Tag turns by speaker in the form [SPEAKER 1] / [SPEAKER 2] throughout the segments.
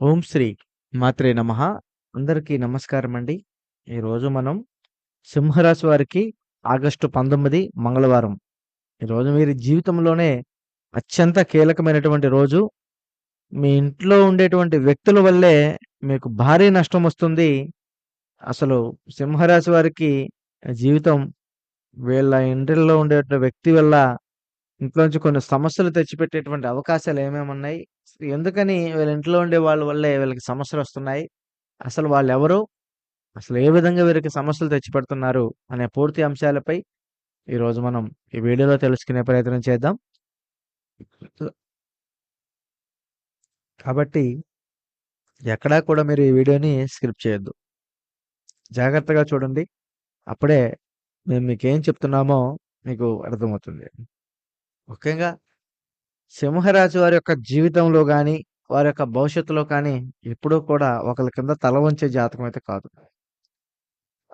[SPEAKER 1] ఓం శ్రీ మాత్రే నమ. అందరికీ నమస్కారం అండి ఈరోజు మనం సింహరాశి వారికి ఆగస్టు పంతొమ్మిది మంగళవారం. ఈరోజు మీరు జీవితంలోనే అత్యంత కీలకమైనటువంటి రోజు. మీ ఇంట్లో ఉండేటువంటి వ్యక్తుల వల్లే మీకు భారీ నష్టం వస్తుంది. అసలు సింహరాశి వారికి జీవితం వీళ్ళ ఇంటిలో ఉండే వ్యక్తి వల్ల ఇంట్లోంచి కొన్ని సమస్యలు తెచ్చిపెట్టేటువంటి అవకాశాలు ఏమేమి ఉన్నాయి ఎందుకని వీళ్ళ ఇంట్లో ఉండే వాళ్ళ వల్లే వీళ్ళకి సమస్యలు వస్తున్నాయి? అసలు వాళ్ళు ఎవరు అసలు ఏ విధంగా వీరికి సమస్యలు తెచ్చిపెడుతున్నారు? అనే పూర్తి అంశాలపై ఈరోజు మనం ఈ వీడియోలో తెలుసుకునే ప్రయత్నం చేద్దాం. కాబట్టి ఎక్కడా కూడా మీరు ఈ వీడియోని స్క్రిప్ట్ చేయొద్దు. జాగ్రత్తగా చూడండి. అప్పుడే మేము మీకు ఏం చెప్తున్నామో మీకు అర్థమవుతుంది. ముఖ్యంగా సింహరాశి వారి యొక్క జీవితంలో కానీ వారి యొక్క భవిష్యత్తులో కానీ ఎప్పుడూ కూడా ఒకరి కింద తల వంచే జాతకం అయితే కాదు.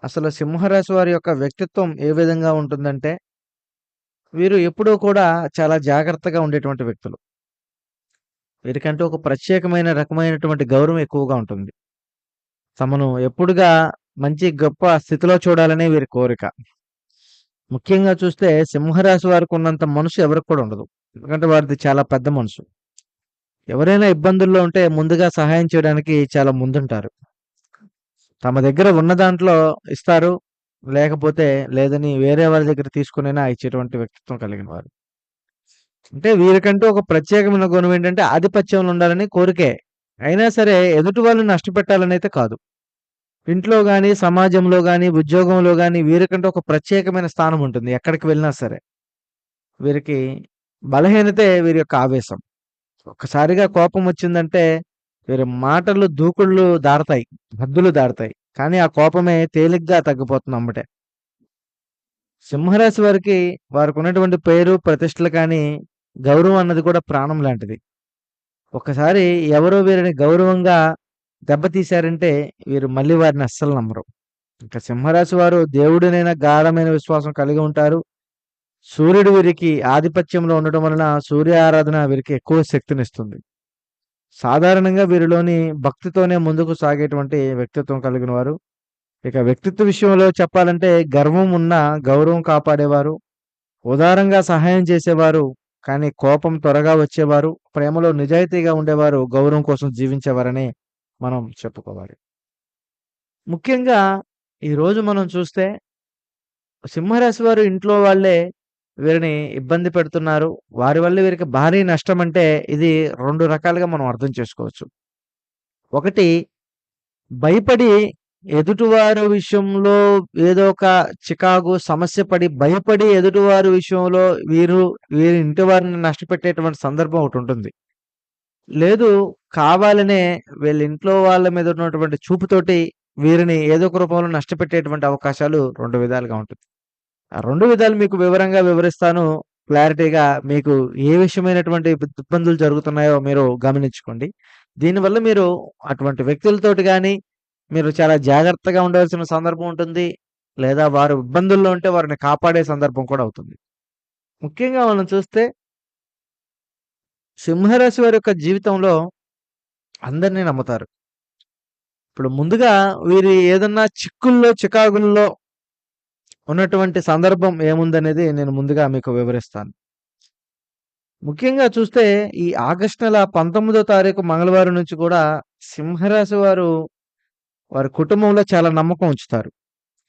[SPEAKER 1] అసలు సింహరాశి వారి యొక్క వ్యక్తిత్వం ఏ విధంగా ఉంటుందంటే వీరు ఎప్పుడూ కూడా చాలా జాగ్రత్తగా ఉండేటువంటి వ్యక్తులు. వీరికంటూ ఒక ప్రత్యేకమైన రకమైనటువంటి గౌరవం ఎక్కువగా ఉంటుంది. తమను ఎప్పుడుగా మంచి గొప్ప స్థితిలో చూడాలనే వీరి కోరిక. ముఖ్యంగా చూస్తే సింహరాశి వారికి ఉన్నంత మనసు ఎవరికి కూడా ఉండదు. ఎందుకంటే వారిది చాలా పెద్ద మనసు. ఎవరైనా ఇబ్బందుల్లో ఉంటే ముందుగా సహాయం చేయడానికి చాలా ముందుంటారు. తమ దగ్గర ఉన్న దాంట్లో ఇస్తారు. లేకపోతే లేదని వేరే వారి దగ్గర తీసుకునైనా ఇచ్చేటువంటి వ్యక్తిత్వం కలిగిన వారు. అంటే వీరికంటూ ఒక ప్రత్యేకమైన గుణం ఏంటంటే ఆధిపత్యంలో ఉండాలని కోరికే. అయినా సరే ఎదుటి వాళ్ళని నష్టపెట్టాలని అయితే కాదు. ఇంట్లో కానీ సమాజంలో కానీ ఉద్యోగంలో కానీ వీరికంటూ ఒక ప్రత్యేకమైన స్థానం ఉంటుంది ఎక్కడికి వెళ్ళినా సరే. వీరికి బలహీనతే వీరి యొక్క ఆవేశం. ఒక్కసారిగా కోపం వచ్చిందంటే వీరి మాటలు దూకుళ్ళు దారతాయి హద్దులు దారతాయి కానీ ఆ కోపమే తేలిగ్గా తగ్గిపోతుంది అమ్మటే. సింహరాశి వారికి వారికి ఉన్నటువంటి పేరు ప్రతిష్టలు కానీ గౌరవం అన్నది కూడా ప్రాణం లాంటిది. ఒకసారి ఎవరో వీరిని గౌరవంగా దెబ్బతీశారంటే వీరు మళ్ళీ వారిని అస్సలు నమ్మరు. ఇంకా సింహరాశి వారు దేవుడినైనా గాఢమైన విశ్వాసం కలిగి ఉంటారు. సూర్యుడు వీరికి ఆధిపత్యంలో ఉండటం వలన సూర్య ఆరాధన వీరికి ఎక్కువ శక్తినిస్తుంది. సాధారణంగా వీరిలోని భక్తితోనే ముందుకు సాగేటువంటి వ్యక్తిత్వం కలిగిన వారు. ఇక వ్యక్తిత్వ విషయంలో చెప్పాలంటే గర్వం ఉన్న గౌరవం కాపాడేవారు. ఉదారంగా సహాయం చేసేవారు కానీ కోపం త్వరగా వచ్చేవారు. ప్రేమలో నిజాయితీగా ఉండేవారు గౌరవం కోసం జీవించేవారని మనం చెప్పుకోవాలి. ముఖ్యంగా ఈరోజు మనం చూస్తే సింహరాశి వారు ఇంట్లో వాళ్ళే వీరిని ఇబ్బంది పెడుతున్నారు. వారి వల్ల వీరికి భారీ నష్టం అంటే ఇది రెండు రకాలుగా మనం అర్థం చేసుకోవచ్చు. ఒకటి భయపడి ఎదుటివారి విషయంలో ఏదో ఒక చికాకు సమస్య పడి భయపడి ఎదుటివారి విషయంలో వీరు వీరి ఇంటి వారిని నష్టపెట్టేటువంటి సందర్భం ఒకటి ఉంటుంది. లేదు కావాలనే వీళ్ళ ఇంట్లో వాళ్ళ మీద ఉన్నటువంటి చూపుతోటి వీరిని ఏదో ఒక రూపంలో నష్టపెట్టేటువంటి అవకాశాలు రెండు విధాలుగా ఉంటుంది. ఆ రెండు విధాలు మీకు వివరంగా వివరిస్తాను. క్లారిటీగా మీకు ఏ విషయమైనటువంటి ఇబ్బందులు జరుగుతున్నాయో మీరు గమనించుకోండి. దీనివల్ల మీరు అటువంటి వ్యక్తులతోటి కానీ మీరు చాలా జాగ్రత్తగా ఉండవలసిన సందర్భం ఉంటుంది. లేదా వారు ఇబ్బందుల్లో ఉంటే వారిని కాపాడే సందర్భం కూడా అవుతుంది. ముఖ్యంగా మనం చూస్తే సింహరాశి వారి యొక్క జీవితంలో అందరినీ నమ్ముతారు. ఇప్పుడు ముందుగా వీరి ఏదన్నా చిక్కుల్లో చికాకుల్లో ఉన్నటువంటి సందర్భం ఏముందనేది నేను ముందుగా మీకు వివరిస్తాను. ముఖ్యంగా చూస్తే ఈ ఆగస్టు నెల పంతొమ్మిదో తారీఖు మంగళవారం నుంచి కూడా సింహరాశి వారు వారి కుటుంబంలో చాలా నమ్మకం ఉంచుతారు.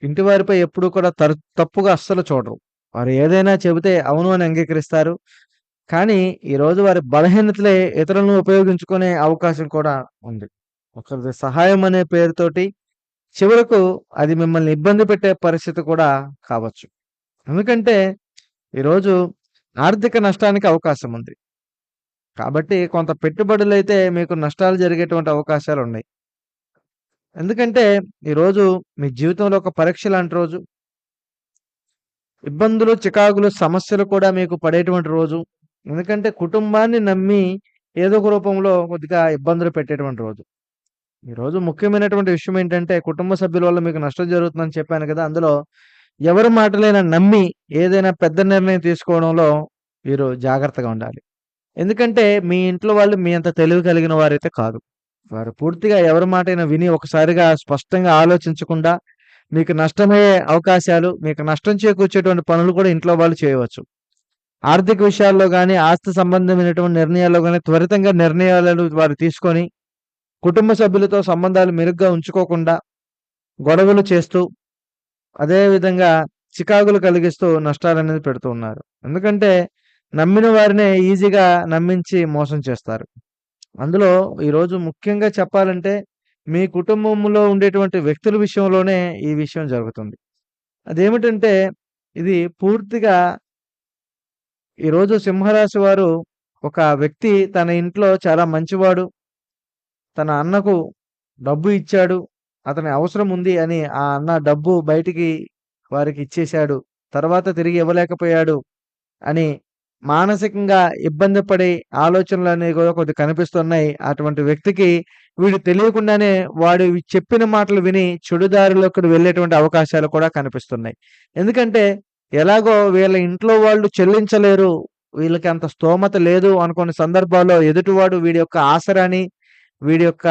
[SPEAKER 1] ఇంటి వారిపై ఎప్పుడూ కూడా తరు తప్పుగా అస్సలు చూడరు. వారు ఏదైనా చెబితే అవును అని అంగీకరిస్తారు. కానీ ఈరోజు వారి బలహీనతలే ఇతరులను ఉపయోగించుకునే అవకాశం కూడా ఉంది. ఒకరి సహాయం అనే పేరుతోటి చివరకు అది మిమ్మల్ని ఇబ్బంది పెట్టే పరిస్థితి కూడా కావచ్చు. ఎందుకంటే ఈరోజు ఆర్థిక నష్టానికి అవకాశం ఉంది. కాబట్టి కొంత పెట్టుబడులు అయితే మీకు నష్టాలు జరిగేటువంటి అవకాశాలు ఉన్నాయి. ఎందుకంటే ఈరోజు మీ జీవితంలో ఒక పరీక్ష లాంటి రోజు. ఇబ్బందులు చికాకులు సమస్యలు కూడా మీకు పడేటువంటి రోజు. ఎందుకంటే కుటుంబాన్ని నమ్మి ఏదో ఒక రూపంలో కొద్దిగా ఇబ్బందులు పెట్టేటువంటి రోజు. ఈరోజు ముఖ్యమైనటువంటి విషయం ఏంటంటే కుటుంబ సభ్యుల వల్ల మీకు నష్టం జరుగుతుందని చెప్పాను కదా అందులో ఎవరి మాటలైనా నమ్మి ఏదైనా పెద్ద నిర్ణయం తీసుకోవడంలో మీరు జాగ్రత్తగా ఉండాలి. ఎందుకంటే మీ ఇంట్లో వాళ్ళు మీ అంత తెలివి కలిగిన వారైతే కాదు. వారు పూర్తిగా ఎవరి మాటైనా విని ఒకసారిగా స్పష్టంగా ఆలోచించకుండా మీకు నష్టమయ్యే అవకాశాలు, మీకు నష్టం చేకూర్చేటువంటి పనులు కూడా ఇంట్లో వాళ్ళు చేయవచ్చు. ఆర్థిక విషయాల్లో కానీ ఆస్తి సంబంధమైనటువంటి నిర్ణయాల్లో కానీ త్వరితంగా నిర్ణయాలను వారు తీసుకొని, కుటుంబ సభ్యులతో సంబంధాలు మెరుగ్గా ఉంచుకోకుండా, గొడవలు చేస్తూ, అదేవిధంగా చికాకులు కలిగిస్తూ నష్టాలనేది పెడుతూ ఉన్నారు. ఎందుకంటే నమ్మిన వారినే ఈజీగా నమ్మించి మోసం చేస్తారు. అందులో ఈరోజు ముఖ్యంగా చెప్పాలంటే మీ కుటుంబంలో ఉండేటువంటి వ్యక్తుల విషయంలోనే ఈ విషయం జరుగుతుంది. అదేమిటంటే ఇది పూర్తిగా ఈరోజు సింహరాశి వారు ఒక వ్యక్తి తన ఇంట్లో చాలా మంచివాడు. తన అన్నకు డబ్బు ఇచ్చాడు. అతని అవసరం ఉంది అని ఆ అన్న డబ్బు బయటికి వారికి ఇచ్చేశాడు. తర్వాత తిరిగి ఇవ్వలేకపోయాడు అని మానసికంగా ఇబ్బంది పడే ఆలోచనలనేవి కూడా కొద్దిగా కనిపిస్తున్నాయి. అటువంటి వ్యక్తికి వీడు తెలియకుండానే వాడు చెప్పిన మాటలు విని చెడుదారిలోకి వెళ్ళేటువంటి అవకాశాలు కూడా కనిపిస్తున్నాయి. ఎందుకంటే ఎలాగో వీళ్ళ ఇంట్లో వాళ్ళు చెల్లించలేరు. వీళ్ళకి అంత స్తోమత లేదు అనుకున్న సందర్భాల్లో ఎదుటివాడు వీడి యొక్క ఆసరాని, వీడి యొక్క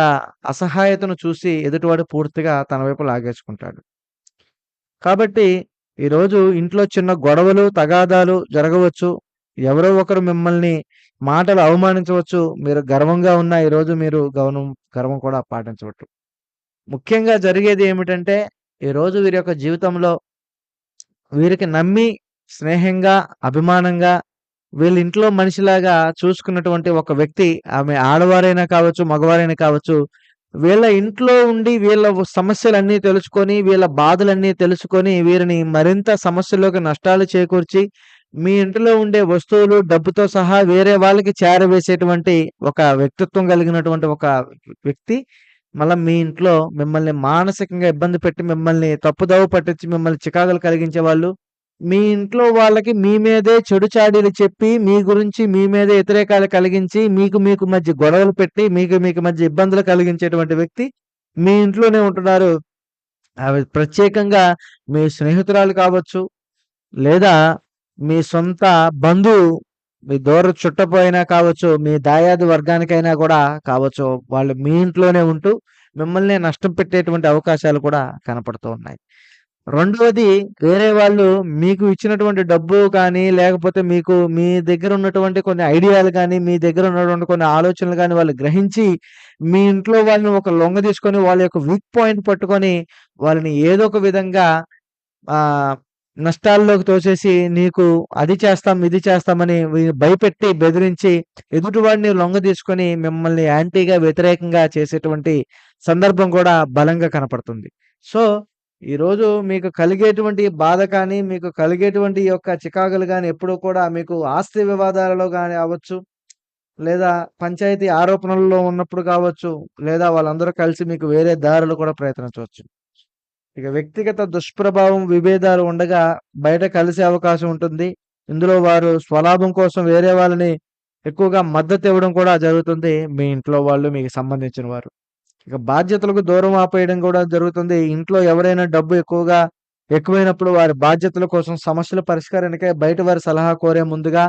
[SPEAKER 1] అసహాయతను చూసి ఎదుటివాడు పూర్తిగా తన వైపు లాగేసుకుంటాడు. కాబట్టి ఈరోజు ఇంట్లో చిన్న గొడవలు, తగాదాలు జరగవచ్చు. ఎవరో ఒకరు మిమ్మల్ని మాటలు అవమానించవచ్చు. మీరు గర్వంగా ఉన్న ఈరోజు మీరు గౌనం గర్వం కూడా పాటించవచ్చు. ముఖ్యంగా జరిగేది ఏమిటంటే ఈరోజు వీరి యొక్క జీవితంలో వీరికి నమ్మి, స్నేహంగా, అభిమానంగా వీళ్ళ ఇంట్లో మనిషిలాగా చూసుకున్నటువంటి ఒక వ్యక్తి ఆమె ఆడవారైనా కావచ్చు, మగవారైనా కావచ్చు. వీళ్ళ ఇంట్లో ఉండి వీళ్ళ సమస్యలన్నీ తెలుసుకొని, వీళ్ళ బాధలన్నీ తెలుసుకొని, వీరిని మరింత సమస్యలోకి నష్టాలు చేకూర్చి, మీ ఇంట్లో ఉండే వస్తువులు, డబ్బుతో సహా వేరే వాళ్ళకి చేరవేసేటువంటి ఒక వ్యక్తిత్వం కలిగినటువంటి ఒక వ్యక్తి మళ్ళీ మీ ఇంట్లో మిమ్మల్ని మానసికంగా ఇబ్బంది పెట్టి, మిమ్మల్ని తప్పుదోవ పట్టించి, మిమ్మల్ని చికాకులు కలిగించే వాళ్ళు. మీ ఇంట్లో వాళ్ళకి మీ మీదే చెడు చాడీలు చెప్పి, మీ గురించి మీ మీదే వ్యతిరేకాలు కలిగించి, మీకు మీకు మధ్య గొడవలు పెట్టి, మీకు మీకు మధ్య ఇబ్బందులు కలిగించేటువంటి వ్యక్తి మీ ఇంట్లోనే ఉంటున్నారు. అవి ప్రత్యేకంగా మీ స్నేహితురాలు కావచ్చు, లేదా మీ సొంత బంధువు, మీ దూర చుట్టపు అయినా కావచ్చు, మీ దాయాది వర్గానికైనా కూడా కావచ్చు. వాళ్ళు మీ ఇంట్లోనే ఉంటూ మిమ్మల్ని నష్టం పెట్టేటువంటి అవకాశాలు కూడా కనపడుతూ ఉన్నాయి. రెండవది వేరే వాళ్ళు మీకు ఇచ్చినటువంటి డబ్బు కానీ, లేకపోతే మీకు మీ దగ్గర ఉన్నటువంటి కొన్ని ఐడియాలు కానీ మీ దగ్గర ఉన్నటువంటి కొన్ని ఆలోచనలు కానీ వాళ్ళు గ్రహించి, మీ ఇంట్లో వాళ్ళని ఒక లొంగ తీసుకొని, వాళ్ళ యొక్క వీక్ పాయింట్ పట్టుకొని, వాళ్ళని ఏదో ఒక విధంగా నష్టాల్లోకి తోసేసి, నీకు అది చేస్తాం, ఇది చేస్తామని భయపెట్టి, బెదిరించి, ఎదుటివాడిని లొంగ తీసుకొని, మిమ్మల్ని యాంటీగా, వ్యతిరేకంగా చేసేటువంటి సందర్భం కూడా బలంగా కనపడుతుంది. సో, ఈరోజు మీకు కలిగేటువంటి బాధ కానీ, మీకు కలిగేటువంటి యొక్క చికాకులు కానీ ఎప్పుడూ కూడా మీకు ఆస్తి వివాదాలలో కానీ అవ్వచ్చు, లేదా పంచాయతీ ఆరోపణల్లో ఉన్నప్పుడు కావచ్చు, లేదా వాళ్ళందరూ కలిసి మీకు వేరే దారులు కూడా ప్రయత్నించవచ్చు. ఇక వ్యక్తిగత దుష్ప్రభావం, విభేదాలు ఉండగా బయట కలిసే అవకాశం ఉంటుంది. ఇందులో వారు స్వలాభం కోసం వేరే వాళ్ళని ఎక్కువగా మద్దతు ఇవ్వడం కూడా జరుగుతుంది. మీ ఇంట్లో వాళ్ళు మీకు సంబంధించిన వారు. ఇక బాధ్యతలకు దూరం ఆపేయడం కూడా జరుగుతుంది. ఇంట్లో ఎవరైనా డబ్బు ఎక్కువగా ఎక్కువైనప్పుడు వారి బాధ్యతల కోసం సమస్యల పరిష్కారానికై బయట వారి సలహా కోరే ముందుగా,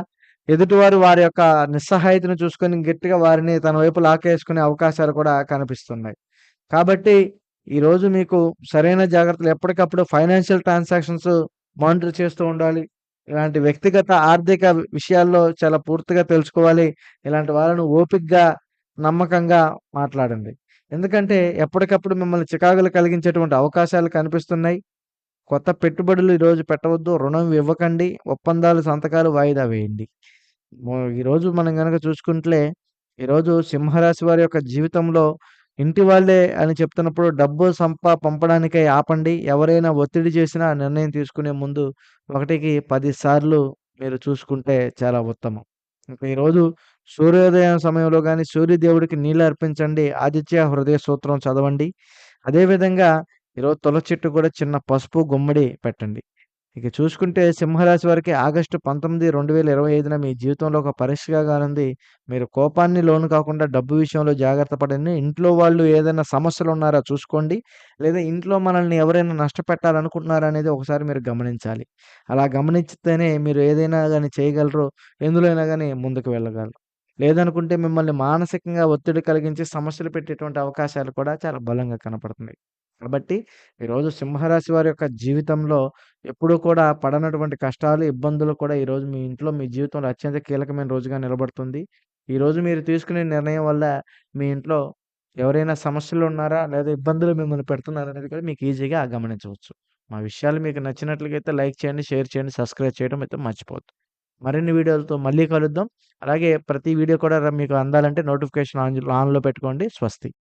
[SPEAKER 1] ఎదుటివారు వారి యొక్క నిస్సహాయతను చూసుకొని గట్టిగా వారిని తన వైపు లాకేసుకునే అవకాశాలు కూడా కనిపిస్తున్నాయి. కాబట్టి ఈరోజు మీకు సరైన జాగ్రత్తలు ఎప్పటికప్పుడు ఫైనాన్షియల్ ట్రాన్సాక్షన్స్ మానిటర్ చేస్తూ ఉండాలి. ఇలాంటి వ్యక్తిగత ఆర్థిక విషయాల్లో చాలా పూర్తిగా తెలుసుకోవాలి. ఇలాంటి వాళ్ళను ఓపికగా, నమ్మకంగా మాట్లాడండి. ఎందుకంటే ఎప్పటికప్పుడు మిమ్మల్ని చికాకులు కలిగించేటువంటి అవకాశాలు కనిపిస్తున్నాయి. కొత్త పెట్టుబడులు ఈరోజు పెట్టవద్దు. రుణం ఇవ్వకండి. ఒప్పందాలు, సంతకాలు వాయిదా వేయండి. ఈరోజు మనం కనుక చూసుకుంటే, ఈరోజు సింహరాశి వారి యొక్క జీవితంలో ఇంటి వాళ్ళే అని చెప్తున్నప్పుడు డబ్బు సంప పంపడానికై ఆపండి. ఎవరైనా ఒత్తిడి చేసినా నిర్ణయం తీసుకునే ముందు ఒకటికి 10 సార్లు మీరు చూసుకుంటే చాలా ఉత్తమం. ఇంకా ఈరోజు సూర్యోదయం సమయంలో కానీ సూర్యదేవుడికి నీళ్ళు అర్పించండి. ఆదిత్య హృదయ సూత్రం చదవండి. అదేవిధంగా ఈరోజు తులసి చెట్టు కూడా చిన్న పసుపు, గుమ్మడి పెట్టండి. ఇక చూసుకుంటే సింహరాశి వారికి ఆగస్టు 19, 2025న మీ జీవితంలో ఒక పరీక్షగా కానుంది. మీరు కోపాన్ని లోను కాకుండా డబ్బు విషయంలో జాగ్రత్త పడండి. ఇంట్లో వాళ్ళు ఏదైనా సమస్యలు ఉన్నారా చూసుకోండి. లేదా ఇంట్లో మనల్ని ఎవరైనా నష్టపెట్టాలనుకుంటున్నారా అనేది ఒకసారి మీరు గమనించాలి. అలా గమనించితేనే మీరు ఏదైనా కానీ చేయగలరు. ఎందులో అయినా ముందుకు వెళ్ళగలరు. లేదనుకుంటే మిమ్మల్ని మానసికంగా ఒత్తిడి కలిగించి సమస్యలు పెట్టేటువంటి అవకాశాలు కూడా చాలా బలంగా కనపడుతున్నాయి. కాబట్టి ఈరోజు సింహరాశి వారి యొక్క జీవితంలో ఎప్పుడూ కూడా పడనటువంటి కష్టాలు, ఇబ్బందులు కూడా ఈరోజు మీ ఇంట్లో మీ జీవితంలో అత్యంత కీలకమైన రోజుగా నిలబడుతుంది. ఈరోజు మీరు తీసుకునే నిర్ణయం వల్ల మీ ఇంట్లో ఎవరైనా సమస్యలు ఉన్నారా? లేదా ఇబ్బందులు మిమ్మల్ని పెడుతున్నారా? అనేది కూడా మీకు ఈజీగా గమనించవచ్చు. మా విషయాలు మీకు నచ్చినట్లయితే లైక్ చేయండి, షేర్ చేయండి, సబ్స్క్రైబ్ చేయడం అయితే మర్చిపోవద్దు. మరిన్ని వీడియోలతో మళ్ళీ కలుద్దాం. అలాగే ప్రతి వీడియో కూడా మీకు అందాలంటే నోటిఫికేషన్ ఆన్ ఆన్‌లో పెట్టుకోండి. స్వస్తి.